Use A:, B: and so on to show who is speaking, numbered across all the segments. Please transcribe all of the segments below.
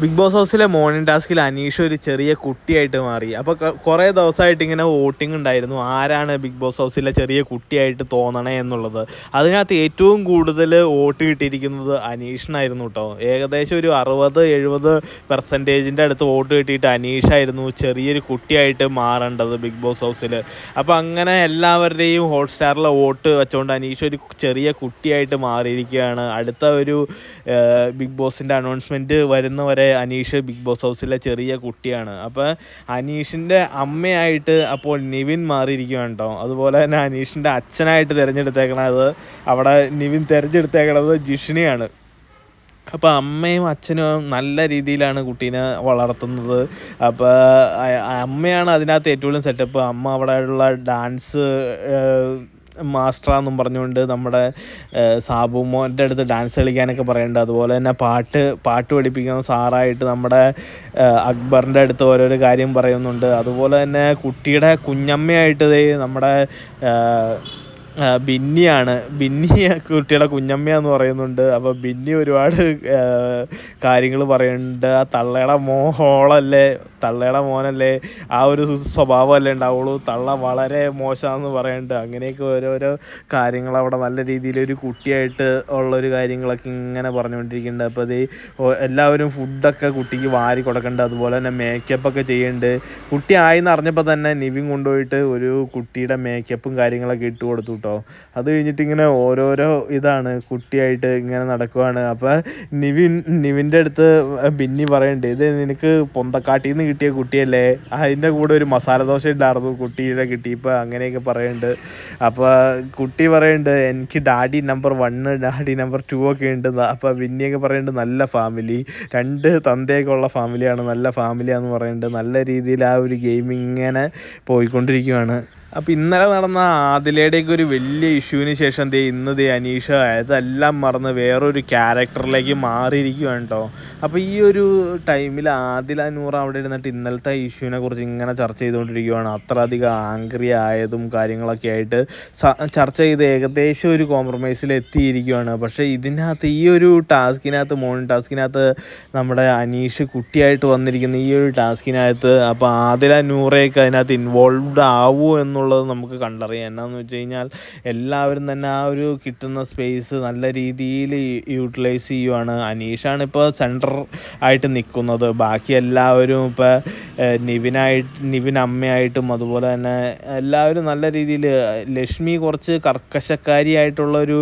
A: Big boss ഹൗസിലെ morning ടാസ്കിൽ അനീഷ് ഒരു ചെറിയ കുട്ടിയായിട്ട് മാറി. അപ്പോൾ കുറേ ദിവസമായിട്ട് ഇങ്ങനെ വോട്ടിംഗ് ഉണ്ടായിരുന്നു. ആരാണ് ബിഗ് ബോസ് ഹൗസിലെ ചെറിയ കുട്ടിയായിട്ട് തോന്നണേ എന്നുള്ളത്. അതിനകത്ത് ഏറ്റവും കൂടുതൽ വോട്ട് കിട്ടിയിരിക്കുന്നത് അനീഷിനായിരുന്നു കേട്ടോ ഏകദേശം ഒരു അറുപത് എഴുപത് പെർസെന്റേജിന്റെ അടുത്ത് വോട്ട് കിട്ടിയിട്ട് അനീഷായിരുന്നു ചെറിയൊരു കുട്ടിയായിട്ട് മാറേണ്ടത് ബിഗ് ബോസ് ഹൗസിൽ അപ്പോൾ അങ്ങനെ എല്ലാവരുടെയും ഹോട്ട്സ്റ്റാറിലെ വോട്ട് വെച്ചുകൊണ്ട് അനീഷ് ഒരു ചെറിയ കുട്ടിയായിട്ട് മാറിയിരിക്കുകയാണ്. അടുത്ത ഒരു ബിഗ് ബോസിന്റെ അനൗൺസ്മെന്റ് വരുന്നവരെ അനീഷ് ബിഗ് ബോസ് ഹൗസിലെ ചെറിയ കുട്ടിയാണ്. അപ്പോൾ അനീഷിന്റെ അമ്മയായിട്ട് അപ്പോൾ നിവിൻ മാറിയിരിക്കുകയാണ് കേട്ടോ. അതുപോലെ തന്നെ അനീഷിന്റെ അച്ഛനായിട്ട് തിരഞ്ഞെടുത്തേക്കണത് അവിടെ നിവിൻ തിരഞ്ഞെടുത്തേക്കണത് ജിഷ്ണിയാണ് അപ്പോൾ അമ്മയും അച്ഛനും നല്ല രീതിയിലാണ് കുട്ടീനെ വളർത്തുന്നത്. അപ്പോൾ അമ്മയാണ് അതിനകത്ത് ഏറ്റവും സെറ്റപ്പ് അമ്മ അവിടെയുള്ള ഡാൻസ് മാസ്റ്ററാന്നും പറഞ്ഞുകൊണ്ട് നമ്മുടെ സാബു മോന്റെ അടുത്ത് ഡാൻസ് കളിക്കാനൊക്കെ പറയുന്നുണ്ട് അതുപോലെ തന്നെ പാട്ട് പാട്ട് പഠിപ്പിക്കുന്ന സാറായിട്ട് നമ്മുടെ അക്ബറിന്റെ അടുത്ത് ഓരോരോ കാര്യം പറയുന്നുണ്ട്. അതുപോലെ തന്നെ കുട്ടിയുടെ കുഞ്ഞമ്മയായിട്ട് നമ്മുടെ ബിന്നിയാണ്. ബിന്നി കുട്ടിയുടെ കുഞ്ഞമ്മയാന്ന് പറയുന്നുണ്ട്. അപ്പോൾ ബിന്നി ഒരുപാട് കാര്യങ്ങൾ പറയുന്നുണ്ട് ആ തള്ളയുടെ മോളല്ലേ തള്ളയുടെ മോനല്ലേ? ആ ഒരു സ്വഭാവമല്ലേ ഉണ്ടാവുള്ളൂ. തള്ള വളരെ മോശമാണെന്ന് പറയുന്നുണ്ട് അങ്ങനെയൊക്കെ ഓരോരോ കാര്യങ്ങൾ അവിടെ നല്ല രീതിയിൽ ഒരു കുട്ടിയായിട്ട് ഉള്ളൊരു കാര്യങ്ങളൊക്കെ ഇങ്ങനെ പറഞ്ഞുകൊണ്ടിരിക്കുന്നുണ്ട് അപ്പോൾ അത് എല്ലാവരും ഫുഡൊക്കെ കുട്ടിക്ക് വാരി കൊടുക്കേണ്ടത് അതുപോലെ തന്നെ മേക്കപ്പൊക്കെ ചെയ്യുന്നുണ്ട് കുട്ടി ആയെന്ന് അറിഞ്ഞപ്പോൾ തന്നെ നിവിൻ കൊണ്ടുപോയിട്ട് ഒരു കുട്ടിയുടെ മേക്കപ്പും കാര്യങ്ങളൊക്കെ ഇട്ട് കൊടുത്തു കേട്ടോ. അത് കഴിഞ്ഞിട്ട് ഇങ്ങനെ ഓരോരോ ഇതാണ് കുട്ടിയായിട്ട് ഇങ്ങനെ നടക്കുവാണ്. അപ്പോൾ നിവിൻ നിവിന്റെ അടുത്ത് ബിന്നി പറയണ്ടേ ഇത് നിനക്ക് പൊന്തക്കാട്ടിൽ നിന്ന് കിട്ടിയ കുട്ടിയല്ലേ? അതിന്റെ കൂടെ ഒരു മസാല ദോശ ഉണ്ടായിരുന്നു കുട്ടിയുടെ കിട്ടിയപ്പോൾ അങ്ങനെയൊക്കെ പറയുന്നുണ്ട് അപ്പോൾ കുട്ടി പറയുന്നുണ്ട് എനിക്ക് daddy number one daddy number two ഒക്കെ ഉണ്ട് അപ്പോൾ ബിന്നിയൊക്കെ പറയുന്നുണ്ട് നല്ല ഫാമിലി രണ്ട് തന്തയൊക്കെ ഉള്ള ഫാമിലിയാണ് നല്ല ഫാമിലിയാന്ന് പറയുന്നുണ്ട് നല്ല രീതിയിൽ ആ ഒരു ഗെയിം ഇങ്ങനെ പോയിക്കൊണ്ടിരിക്കുകയാണ് അപ്പോൾ ഇന്നലെ നടന്ന ആദിലയുടെയൊക്കെ ഒരു വലിയ ഇഷ്യൂവിന് ശേഷം ദേ ഇന്ന് ദേ അനീഷ അതെല്ലാം മറന്ന് വേറൊരു ക്യാരക്ടറിലേക്ക് മാറിയിരിക്കുകയാണ് കേട്ടോ അപ്പോൾ ഈ ഒരു ടൈമിൽ ആദില നൂറ് അവിടെ ഇരുന്നിട്ട് ഇന്നലത്തെ ഇഷ്യൂവിനെ കുറിച്ച് ഇങ്ങനെ ചർച്ച ചെയ്തുകൊണ്ടിരിക്കുകയാണ് അത്ര അധികം ആംഗ്രി ആയതും കാര്യങ്ങളൊക്കെ ആയിട്ട് ചർച്ച ചെയ്ത് ഏകദേശം ഒരു കോംപ്രമൈസിൽ എത്തിയിരിക്കുകയാണ് പക്ഷേ ഇതിനകത്ത് ഈ ഒരു ടാസ്കിനകത്ത് മോർണിംഗ് ടാസ്കിനകത്ത് നമ്മുടെ അനീഷ് കുട്ടിയായിട്ട് വന്നിരിക്കുന്ന ഈ ഒരു ടാസ്കിനകത്ത് അപ്പോൾ ആദില നൂറയൊക്കെ അതിനകത്ത് ഇൻവോൾവ്ഡ് ആവുമോ എന്നുള്ളത് നമുക്ക് കണ്ടറിയാം. എന്നാന്ന് വെച്ച് കഴിഞ്ഞാൽ എല്ലാവരും തന്നെ ആ ഒരു കിട്ടുന്ന സ്പേസ് നല്ല രീതിയിൽ യൂട്ടിലൈസ് ചെയ്യുവാണ്. അനീഷാണ് ഇപ്പോൾ സെന്റർ ആയിട്ട് നിൽക്കുന്നത് ബാക്കി എല്ലാവരും ഇപ്പോൾ നിവിനായിട്ട് നിവിൻ അമ്മയായിട്ടും അതുപോലെ തന്നെ എല്ലാവരും നല്ല രീതിയിൽ ലക്ഷ്മി കുറച്ച് കർക്കശക്കാരിയായിട്ടുള്ള ഒരു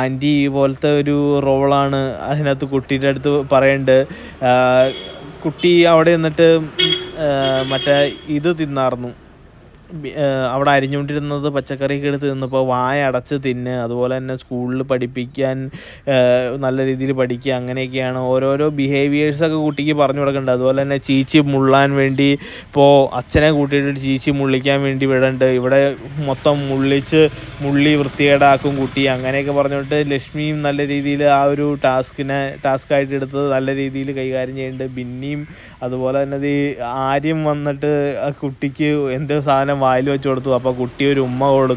A: ആന്റി പോലത്തെ ഒരു റോളാണ് അതിനകത്ത് കുട്ടീന്റെ അടുത്ത് പറയേണ്ടത് കുട്ടി അവിടെ നിന്നിട്ട് മറ്റേ ഇത് തിന്നാർന്നു. അവിടെ അരിഞ്ഞുകൊണ്ടിരുന്നത് പച്ചക്കറിയൊക്കെ എടുത്ത് തിന്നപ്പോൾ വായ അടച്ച് തിന്ന് അതുപോലെ തന്നെ സ്കൂളിൽ പഠിപ്പിക്കാൻ നല്ല രീതിയിൽ പഠിക്കുക അങ്ങനെയൊക്കെയാണ് ഓരോരോ ബിഹേവിയേഴ്സൊക്കെ കുട്ടിക്ക് പറഞ്ഞു കൊടുക്കേണ്ടത്. അതുപോലെ തന്നെ ചീച്ചി മുള്ളാൻ വേണ്ടി ഇപ്പോൾ അച്ഛനെ കൂട്ടിയിട്ട് ചീച്ചി മുള്ളിക്കാൻ വേണ്ടി വിടണ്ട്. ഇവിടെ മൊത്തം മുള്ളിച്ച് മുള്ളി വൃത്തികേടാക്കും കുട്ടി. അങ്ങനെയൊക്കെ പറഞ്ഞിട്ട് ലക്ഷ്മിയും നല്ല രീതിയിൽ ആ ഒരു ടാസ്കിനെ ടാസ്ക്കായിട്ട് എടുത്ത് നല്ല രീതിയിൽ കൈകാര്യം ചെയ്യേണ്ടത് ബിന്നിയും അതുപോലെ തന്നെ ആര്യം വന്നിട്ട് ആ കുട്ടിക്ക് എന്ത് സാധനം വായിൽ വെച്ച് കൊടുത്തു. അപ്പോൾ കുട്ടി ഒരു ഉമ്മ കൊടുത്തു.